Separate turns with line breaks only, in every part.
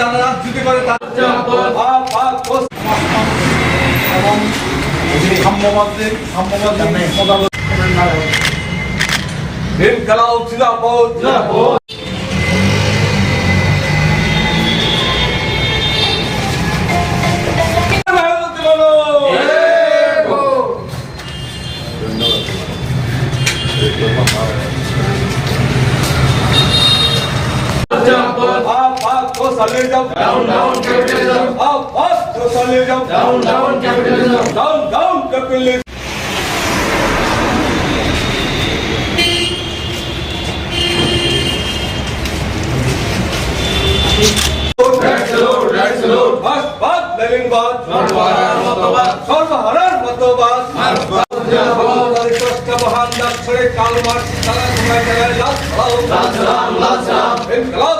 যারা যদি করে তাদের সাম্যবাদী সাম্যবাদী socialism. Down, down, capitalism. Up, up, socialism. Down, down, capitalism. Down, down, capitalism. बस बस नवीनबाद सर्वहरण मतोबाद महान दक्षिण काल मार्च सारा समय चला लाल सलाम लाल सलाम इनकलाब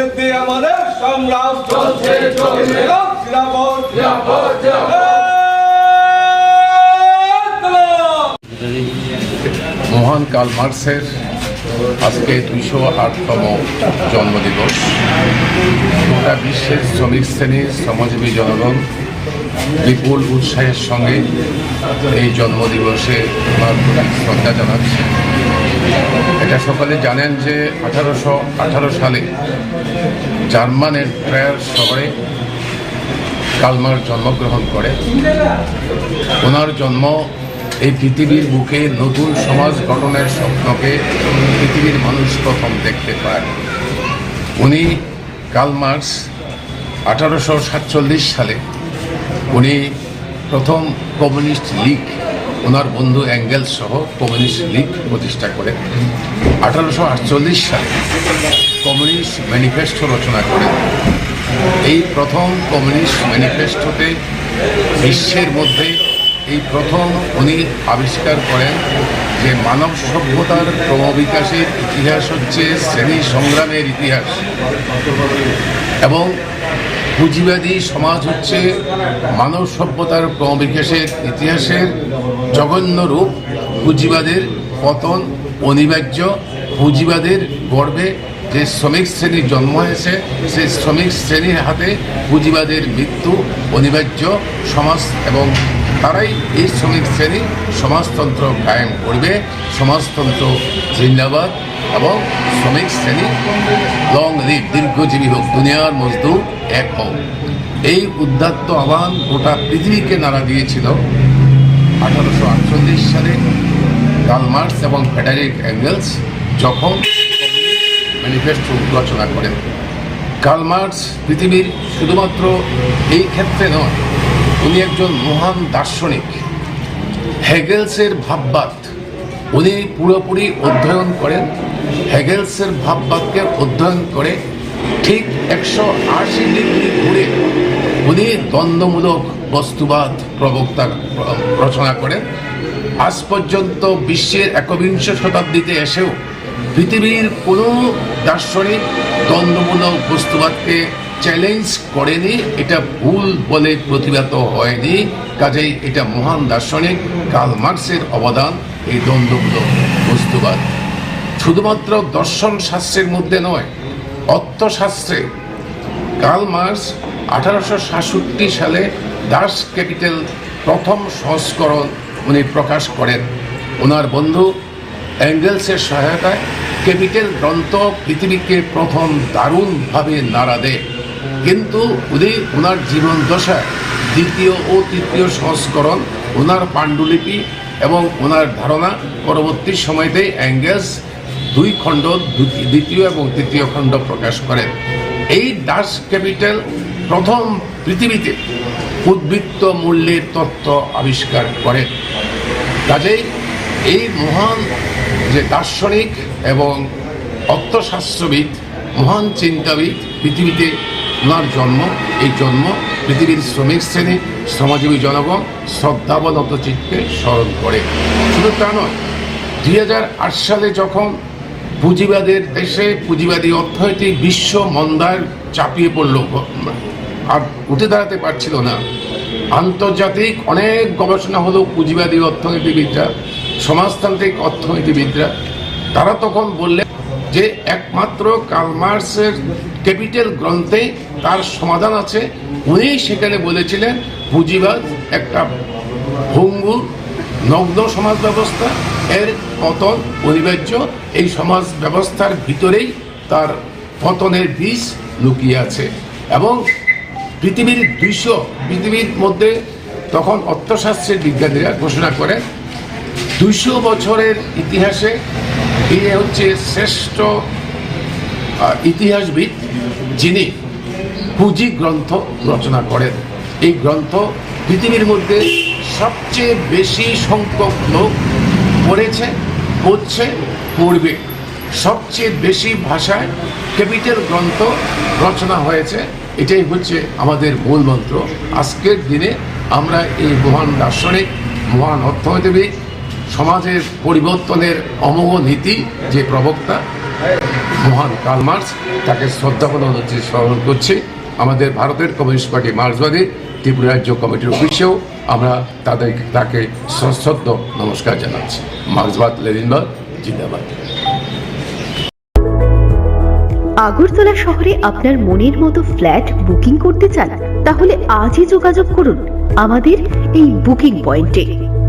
বিরুদ্ধে আমাদের সংগ্রাম চলছে চলছে।
মহান কাল মার্কসের আজকে দুইশো আটতম জন্মদিবস। গোটা বিশ্বের শ্রমিক শ্রেণির শ্রমজীবী জনগণ বিপুল উৎসাহের সঙ্গে এই জন্মদিবসে প্রতি শ্রদ্ধা জানাচ্ছে। এটা সকলে জানেন যে আঠারোশো আঠারো সালে জার্মানের ট্রায়ার শহরে কালমার জন্মগ্রহণ করে। ওনার জন্ম এই পৃথিবীর বুকে নতুন সমাজ গঠনের স্বপ্নকে পৃথিবীর মানুষ প্রথম দেখতে পায়। উনি কার্ল মার্কস আঠারোশো সাতচল্লিশ সালে উনি প্রথম কমিউনিস্ট লীগ, ওনার বন্ধু অ্যাঙ্গেল সহ কমিউনিস্ট লীগ প্রতিষ্ঠা করেন। আঠারোশো আটচল্লিশ সালে কমিউনিস্ট ম্যানিফেস্টো রচনা করেন এই প্রথম কমিউনিস্ট ম্যানিফেস্টোতে বিশ্বের মধ্যে এই প্রথম উনি আবিষ্কার করেন যে মানব সভ্যতার ক্রমবিকাশের ইতিহাস হচ্ছে শ্রেণি সংগ্রামের ইতিহাস। এবং পুঁজিবাদী সমাজ হচ্ছে মানব সভ্যতার ক্রমবিকাশের ইতিহাসের জঘন্য রূপ। পুঁজিবাদের পতন অনিবার্য। পুঁজিবাদের গর্বে যে শ্রমিক শ্রেণির জন্ম হয়েছে, সেই শ্রমিক শ্রেণির হাতে পুঁজিবাদের মৃত্যু অনিবার্য সমাজ এবং তারাই এই শ্রমিক শ্রেণি সমাজতন্ত্র কায়েম করবে। সমাজতন্ত্র জিন্দাবাদ এবং শ্রমিক শ্রেণি লং লিভ দীর্ঘজীবী হোক, দুনিয়ার মজদুর এক হোক এই উদ্যাত্ত আহ্বান গোটা পৃথিবীকে নাড়া দিয়েছিল। আঠারোশো আটচল্লিশ সালে কার্ল এবং ফেডারিক অ্যাঙ্গেলস যখন ম্যানিফেস্টো রচনা করেন। কার্ল মার্কস পৃথিবীর শুধুমাত্র এই ক্ষেত্রে নয়, উনি একজন মহান দার্শনিক। হেগেলসের ভাববাদ উনি পুরোপুরি অধ্যয়ন করেন। হেগেলসের ভাববাদকে অধ্যয়ন করে ঠিক একশো আশি ডিগ্রি ঘুরে উনি দ্বন্দ্বমূলক বস্তুবাদ প্রবক্তা রচনা করেন। আজ পর্যন্ত বিশ্বের একবিংশ শতাব্দীতে এসেও পৃথিবীর কোনো দার্শনিক দ্বন্দ্বমূলক বস্তুবাদকে চ্যালেঞ্জ করেনি, এটা ভুল বলে প্রতিবাদ হয়নি। কাজেই এটা মহান দার্শনিক কার্ল মার্কসের অবদান এই দ্বন্দ্বমূলক বস্তুবাদ। শুধুমাত্র দর্শন শাস্ত্রের মধ্যে নয়, অর্থশাস্ত্রে। কার্ল মার্কস আঠারোশো সাতষট্টি সালে দাস ক্যাপিটাল প্রথম সংস্করণ উনি প্রকাশ করেন। ওনার বন্ধু অ্যাঙ্গেলসের সহায়তায় ক্যাপিটাল গ্রন্থ পৃথিবীকে প্রথম দারুণভাবে নাড়া দেয়। কিন্তু উনি ওনার জীবন দশায় দ্বিতীয় ও তৃতীয় সংস্করণ ওনার পাণ্ডুলিপি এবং ওনার ধারণা পরবর্তী সময়তে অ্যাঙ্গেলস দুই খণ্ড দ্বিতীয় এবং তৃতীয় খণ্ড প্রকাশ করেন। এই দাস ক্যাপিটাল প্রথম পৃথিবীতে উদ্বৃত্ত মূল্যের তত্ত্ব আবিষ্কার করেন। কাজেই এই মহান যে দার্শনিক এবং অর্থশাস্ত্রবিদ, মহান চিন্তাবিদ পৃথিবীতে ওনার জন্ম, এই জন্ম পৃথিবীর শ্রমিক শ্রেণি, শ্রমজীবী জনগণ শ্রদ্ধাবনত চিত্তে স্মরণ করে। শুধু তা নয়, দুই সালে যখন পুঁজিবাদের দেশে পুঁজিবাদী অর্থনৈতিক বিশ্ব মন্দার চাপিয়ে পড়ল, আর উঠে দাঁড়াতে পারছিল না, আন্তর্জাতিক অনেক গবেষণা হলো পুঁজিবাদী অর্থনীতিবিদরা সমাজতান্ত্রিক অর্থনীতিবিদরা, তারা তখন বললেন যে একমাত্র কালমার্সের ক্যাপিটাল গ্রন্থে তার সমাধান আছে। উনি সেখানে বলেছিলেন পুঁজিবাদ একটা ভঙ্গুর নগ্ন সমাজ ব্যবস্থা, এর পতন অনিবার্য, এই সমাজ ব্যবস্থার ভিতরেই তার পতনের বীজ লুকিয়ে আছে। এবং পৃথিবীর দুইশো, পৃথিবীর মধ্যে তখন অর্থশাস্ত্রের বিজ্ঞানীরা ঘোষণা করেন দুইশো বছরের ইতিহাসে এই হচ্ছে শ্রেষ্ঠ ইতিহাসবিদ যিনি পুঁজি গ্রন্থ রচনা করেন। এই গ্রন্থ পৃথিবীর মধ্যে সবচেয়ে বেশি সংখ্যক লোক পড়েছে, পড়ছে, পড়বে। সবচেয়ে বেশি ভাষায় ক্যাপিটাল গ্রন্থ রচনা হয়েছে। এটাই হচ্ছে আমাদের মূল মন্ত্র। আজকের দিনে আমরা এই মহান দার্শনিক, মহান অর্থনীতিবিদ সমাজের পরিবর্তনের অমোঘ নীতি যে প্রবক্তা মহান কার্ল মার্কস, তাকে শ্রদ্ধা প্রদান হচ্ছে স্মরণ করছি। আমাদের ভারতের কমিউনিস্ট পার্টি মার্ক্সবাদী, ত্রিপুরা রাজ্য কমিটির অফিসেও আমরা তাদের তাকে সশ্রদ্ধ নমস্কার জানাচ্ছি। মার্ক্সবাদ, লেনিনবাদ, জিন্দাবাদ।
আগরতলা শহরে আপনার মনের মতো ফ্ল্যাট বুকিং করতে চান, তাহলে আজই যোগাযোগ করুন। আমাদের এই বুকিং পয়েন্টে।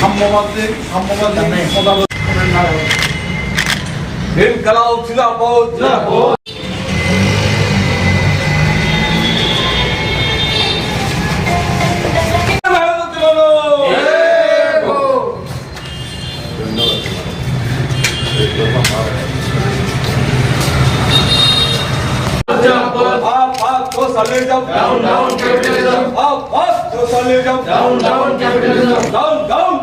সাম্যবাদী সাম্যবাদী ইনকালাব খিলাফত খিলাফত capitalism. Down, down capitalism. Up, up socialism. Down, down capitalism. Down, down.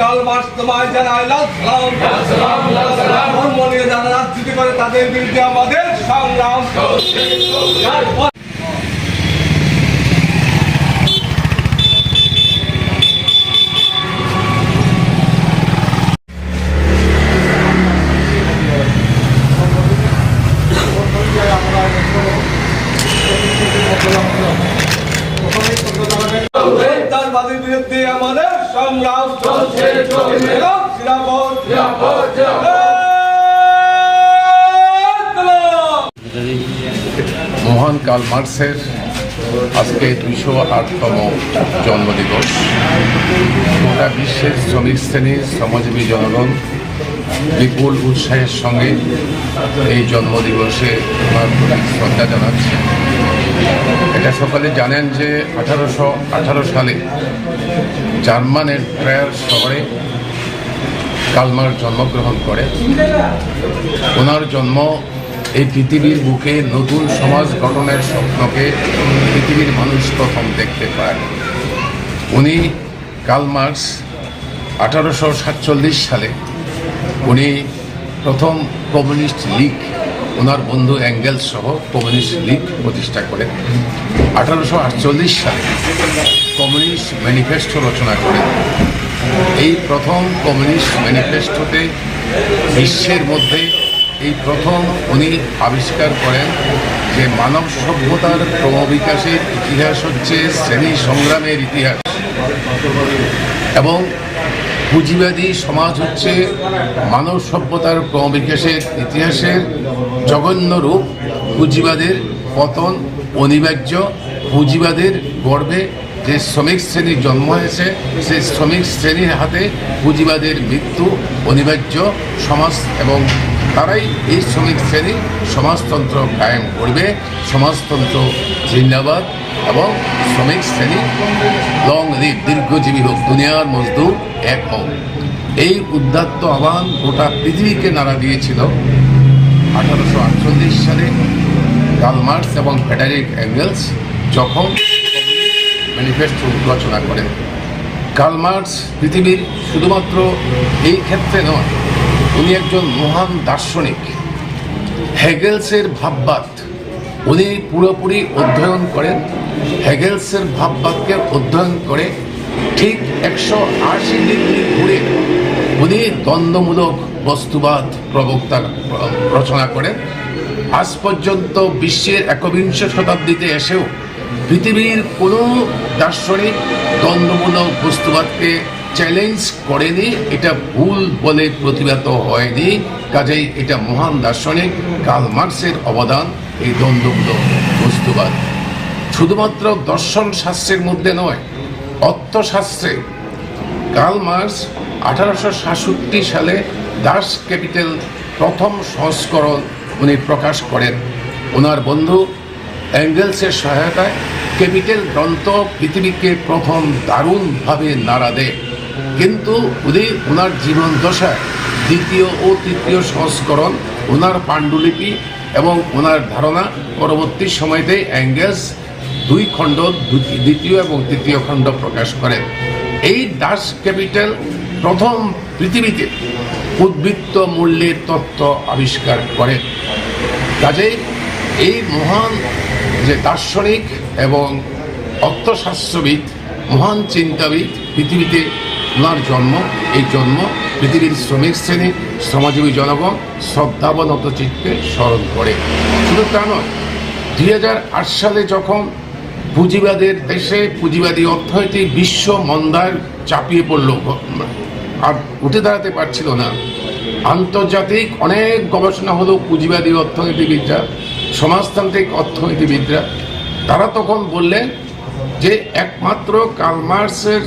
Karl Marx তোমায় জানায় সালাম। লাল সালাম লাল সালাম। ধর্ম নিয়ে যারা রাজনীতি করে তাদের বিরুদ্ধে আমাদের সংগ্রাম। বিরুদ্ধে আমাদের সংগ্রাম চলছে
মহান কাল মার্কসের আজকে দুইশো আটতম জন্মদিবস। গোটা বিশ্বের শ্রমিক শ্রেণির শ্রমজীবী জনগণ, বিপুল উৎসাহের সঙ্গে এই জন্মদিবসে ওনার প্রতি শ্রদ্ধা জানাচ্ছে। এটা সকলে জানেন যে আঠারোশো আঠারো সালে জার্মানের ট্রায়ার শহরে কালমার জন্মগ্রহণ করে। ওনার জন্ম এই পৃথিবীর বুকে নতুন সমাজ গঠনের স্বপ্নকে পৃথিবীর মানুষ প্রথম দেখতে পায়। উনি কার্ল মার্কস আঠারোশো সাতচল্লিশ সালে উনি প্রথম কমিউনিস্ট লীগ, ওনার বন্ধু অ্যাঙ্গেলস সহ কমিউনিস্ট লীগ প্রতিষ্ঠা করেন। আঠারোশো আটচল্লিশ সালে কমিউনিস্ট ম্যানিফেস্টো রচনা করেন এই প্রথম কমিউনিস্ট ম্যানিফেস্টোতে বিশ্বের মধ্যে এই প্রথম উনি আবিষ্কার করেন যে মানব সভ্যতার ক্রমবিকাশের ইতিহাস হচ্ছে শ্রেণি সংগ্রামের ইতিহাস। এবং পুঁজিবাদী সমাজ হচ্ছে মানব সভ্যতার ক্রমবিকাশের ইতিহাসের জঘন্য রূপ। পুঁজিবাদের পতন অনিবার্য। পুঁজিবাদের গর্বে যে শ্রমিক শ্রেণির জন্ম হয়েছে, সেই শ্রমিক শ্রেণির হাতে পুঁজিবাদের মৃত্যু অনিবার্য সমাজ এবং তারাই এই শ্রমিক শ্রেণি সমাজতন্ত্র কায়েম করবে। সমাজতন্ত্র জিন্দাবাদ এবং শ্রমিক শ্রেণি লং লিভ দীর্ঘজীবী হোক, দুনিয়ার মজদুর এক হোক এই উদ্দাত্ত আহ্বান গোটা পৃথিবীকে নাড়া দিয়েছিল। আঠারোশো আটচল্লিশ সালে কালমার্স এবং ফেডারিক অ্যাঙ্গেলস যখন ম্যানিফেস্টো রচনা করেন কালমার্স পৃথিবীর শুধুমাত্র এই ক্ষেত্রে নয়, উনি একজন মহান দার্শনিক। হেগেলসের ভাববাদ, উনি পুরোপুরি অধ্যয়ন করেন। হেগেলসের ভাববাদকে অধ্যয়ন করে ঠিক একশো আশি ডিগ্রি ঘুরে উনি দ্বন্দ্বমূলক বস্তুবাদ প্রবক্তা রচনা করেন। আজ পর্যন্ত বিশ্বের একবিংশ শতাব্দীতে এসেও পৃথিবীর কোনো দার্শনিক দ্বন্দ্বমূলক বস্তুবাদকে চ্যালেঞ্জ করেনি, এটা ভুল বলে প্রতিবাদ হয়নি। কাজেই এটা মহান দার্শনিক কার্ল মার্কসের অবদান এই দ্বন্দ্বমূলক বস্তুবাদ। শুধুমাত্র দর্শন শাস্ত্রের মধ্যে নয়, অর্থশাস্ত্রে। কার্ল মার্কস আঠারোশো সাতষট্টি সালে দাস ক্যাপিটাল প্রথম সংস্করণ উনি প্রকাশ করেন। ওনার বন্ধু অ্যাঙ্গেলসের সহায়তায় ক্যাপিটাল গ্রন্থ পৃথিবীকে প্রথম দারুণভাবে নাড়া দেয়। কিন্তু উনি ওনার জীবন দশায় দ্বিতীয় ও তৃতীয় সংস্করণ ওনার পাণ্ডুলিপি এবং ওনার ধারণা পরবর্তী সময়তে অ্যাঙ্গেলস দুই খণ্ড দ্বিতীয় এবং তৃতীয় খণ্ড প্রকাশ করেন। এই দাস ক্যাপিটাল প্রথম পৃথিবীতে উদ্বৃত্ত মূল্যের তত্ত্ব আবিষ্কার করেন। কাজেই এই মহান যে দার্শনিক এবং অর্থশাস্ত্রবিদ, মহান চিন্তাবিদ, পৃথিবীতে ওনার জন্ম, এই জন্ম পৃথিবীর শ্রমিক শ্রেণি, শ্রমজীবী জনগণ শ্রদ্ধাবনত চিত্তে স্মরণ করে। শুধু তা নয়, দুই সালে যখন পুঁজিবাদের দেশে পুঁজিবাদী অর্থনীতি বিশ্ব মন্দার চাপিয়ে পড়ল, আর উঠে দাঁড়াতে পারছিল না, আন্তর্জাতিক অনেক গবেষণা হলো পুঁজিবাদী অর্থনীতিবিদরা, সমাজতান্ত্রিক অর্থনীতিবিদরা তারা তখন বললেন যে একমাত্র কালমার্সের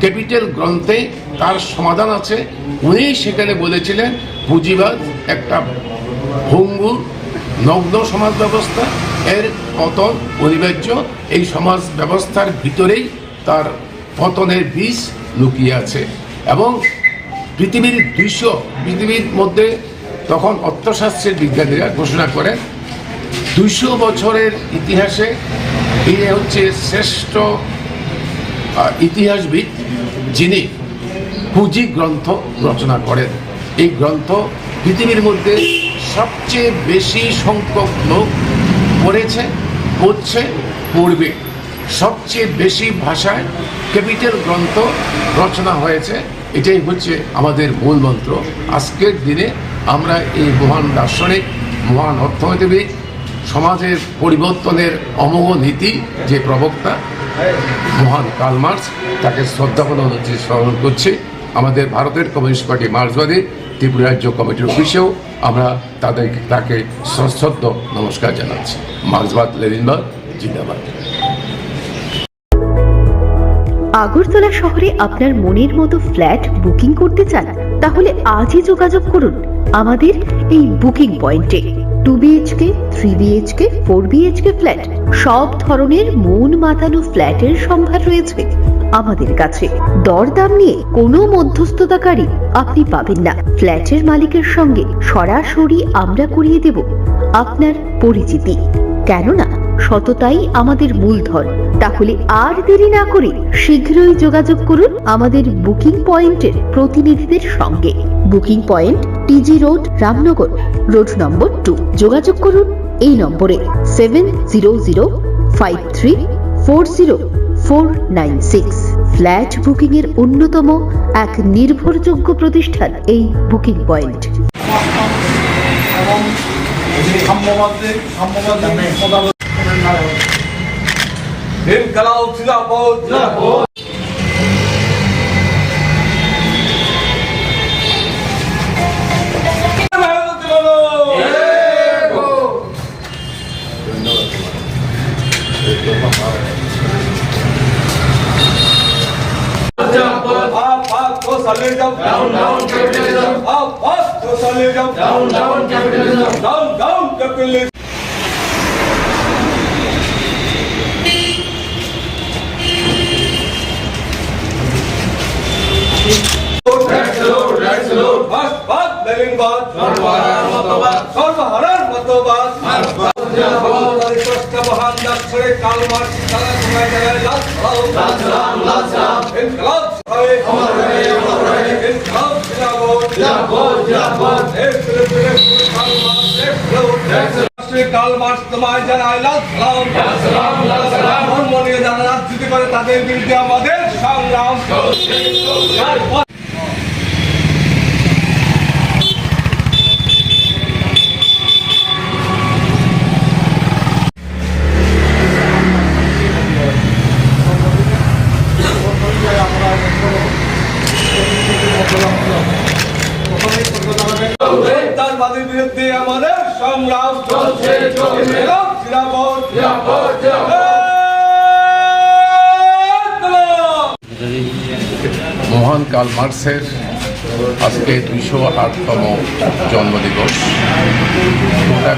ক্যাপিটাল গ্রন্থে তার সমাধান আছে। উনি সেখানে বলেছিলেন, পুঁজিবাদ একটা ভঙ্গুর নগ্ন সমাজ ব্যবস্থা, এর পতন অনিবার্য। এই সমাজ ব্যবস্থার ভিতরেই তার পতনের বীজ লুকিয়ে আছে। এবং পৃথিবীর দুইশো, পৃথিবীর মধ্যে তখন অর্থশাস্ত্রের বিজ্ঞানীরা ঘোষণা করেন দুইশো বছরের ইতিহাসে এই হচ্ছে শ্রেষ্ঠ ইতিহাসবিদ যিনি পুঁজি গ্রন্থ রচনা করেন। এই গ্রন্থ পৃথিবীর মধ্যে সবচেয়ে বেশি সংখ্যক লোক পড়েছে, পড়ছে, পড়বে। সবচেয়ে বেশি ভাষায় ক্যাপিটাল গ্রন্থ রচনা হয়েছে। এটাই হচ্ছে আমাদের মূল মন্ত্র। আজকের দিনে আমরা এই মহান দার্শনিক, মহান অর্থনীতিবিদ সমাজের পরিবর্তনের অমোঘ নীতি যে প্রবক্তা, মহান কার্ল মার্কস, তাকে শ্রদ্ধাপন অনুযায়ী স্মরণ করছি। আমাদের ভারতের কমিউনিস্ট পার্টি মার্ক্সবাদী, ত্রিপুরা রাজ্য কমিটির অফিসেও আমরা তাদের তাকে সশ্রদ্ধ নমস্কার জানাচ্ছি। মার্ক্সবাদ, লেনিনবাদ, জিন্দাবাদ।
আগরতলা শহরে আপনার মনের মতো ফ্ল্যাট বুকিং করতে চান, তাহলে আজই যোগাযোগ করুন। আমাদের এই বুকিং পয়েন্টে। টু থ্রি ফোর ফ্ল্যাট সব ধরনের মন মাতানো ফ্ল্যাটের সম্ভার রয়েছে আমাদের কাছে। দরদাম নিয়ে কোনো মধ্যস্থতাকারী আপনি পাবেন না। ফ্ল্যাটের মালিকের সঙ্গে সরাসরি আমরা করিয়ে দেব আপনার পরিচিতি। কেননা সততাই আমাদের মূলধন। তাহলে আর দেরি না করে শীঘ্রই যোগাযোগ করুন আমাদের বুকিং পয়েন্টের প্রতিনিধিদের সঙ্গে। Booking point TG road, Ramnagar, road number two যোগাযোগ করুন এই নম্বরে seven zero zero five three four zero four nine six flat booking এর অন্যতম এক নির্ভরযোগ্য প্রতিষ্ঠান এই বুকিং পয়েন্ট।
করলে সর্বহারার মতবাদ মহান দাক্ষরে কাল মার্চ তারা সময় দেয় লাখ লাখ লাখ লাখ ইনকলাব হবে আমার রহে আমার রহে ইনকলাব জিন্দাবাদ জিন্দাবাদ জিন্দাবাদ কাল মার্চ তোমায় লাল সালাম। ধর্ম নিয়ে যারা রাজনীতি করে তাদের বিরুদ্ধে আমাদের সংগ্রাম চলছে চলছে সন্ত্রাসবাদের বিরুদ্ধে আমাদের সংগ্রাম চলছে চলছে জিরাপদ জিরাপদ
মার্কসের আজকে দুইশো আটতম জন্মদিবস। গোটা